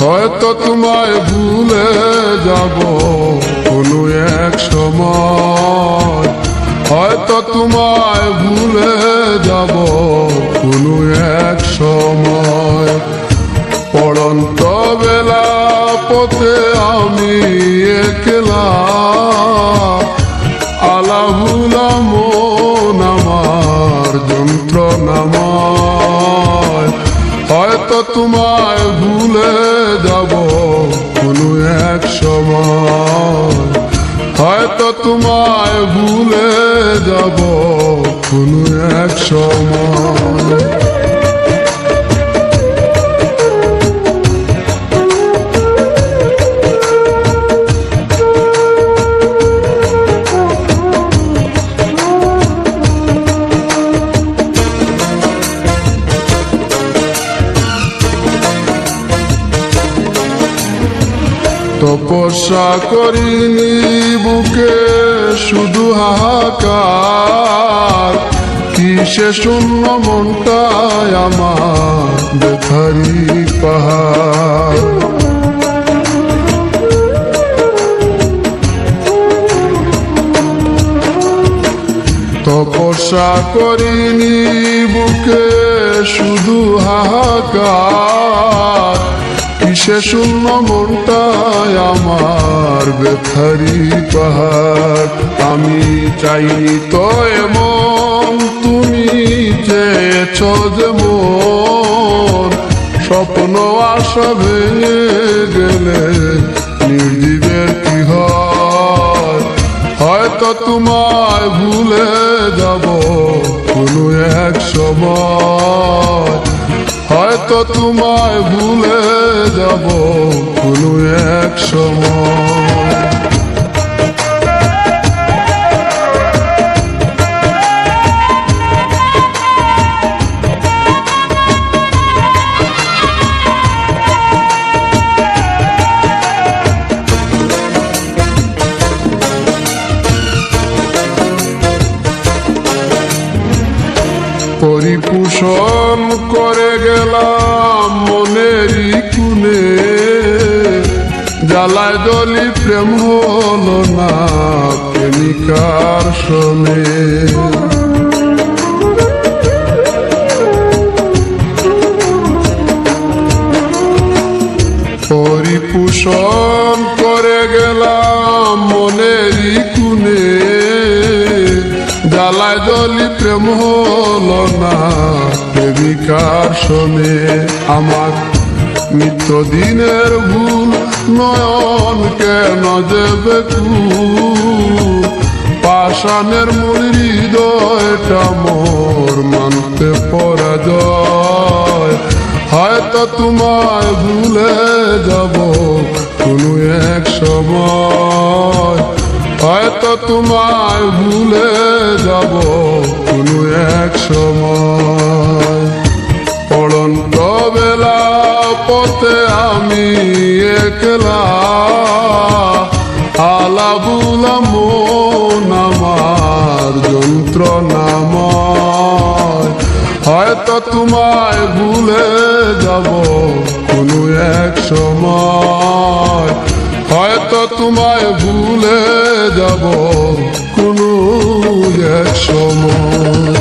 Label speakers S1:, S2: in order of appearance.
S1: হয়তো তোমায় ভুলে যাব কোনো এক সময়। হয়তো তোমায় ভুলে যাব কোনো এক সময়। পড়ন্ত বেলা পথে আমি একলা। আলাহুলা মন আমার যন্ত্রণাময়। হয়তো তোমায় ভুলে যাব কোনো এক সময়। তপস্যা করিনি বুকে, শুধু হাহাকার। কিসে শূন্য মনটায় আমার বেথারি পাহাড়। তপস্যা করিনি বুকে, শুধু হাহাকার। কিসে শূন্য মনটায় আমার বেথারি পাহাড়? আমি চাইনি তো এমন, তুমি চেয়েছ যেমন স্বপ্ন আশা ভেঙে গেলে নির্জীবের কি হয়? হয়তো তোমায় ভুলে হয়তো তোমায় ভুলে যাব কোনো এক সময়। পরিপোষণ করে গেলাম মনেরই জ্বালায় দলি প্রেম হলো না প্রেমিকার শোনে। পরিপোষণ করে গেলাম মনেরই কুনে জ্বালায় দলি প্রেম হলো না প্রেমিকার শোনে। আমার নিত্য দিনের ভুল নয়ন কেন দেবে পাষাণের মূল হৃদয়টা মোর মানতে পরাজয়। হয়তো তোমায় ভুলে যাব কোনো এক সময়। হয়তো তোমায় ভুলে যাব কোনো এক সময়। তোমায় ভুলে যাব কোনো এক সময়। হয়তো তোমায় ভুলে যাব কোনো এক সময়।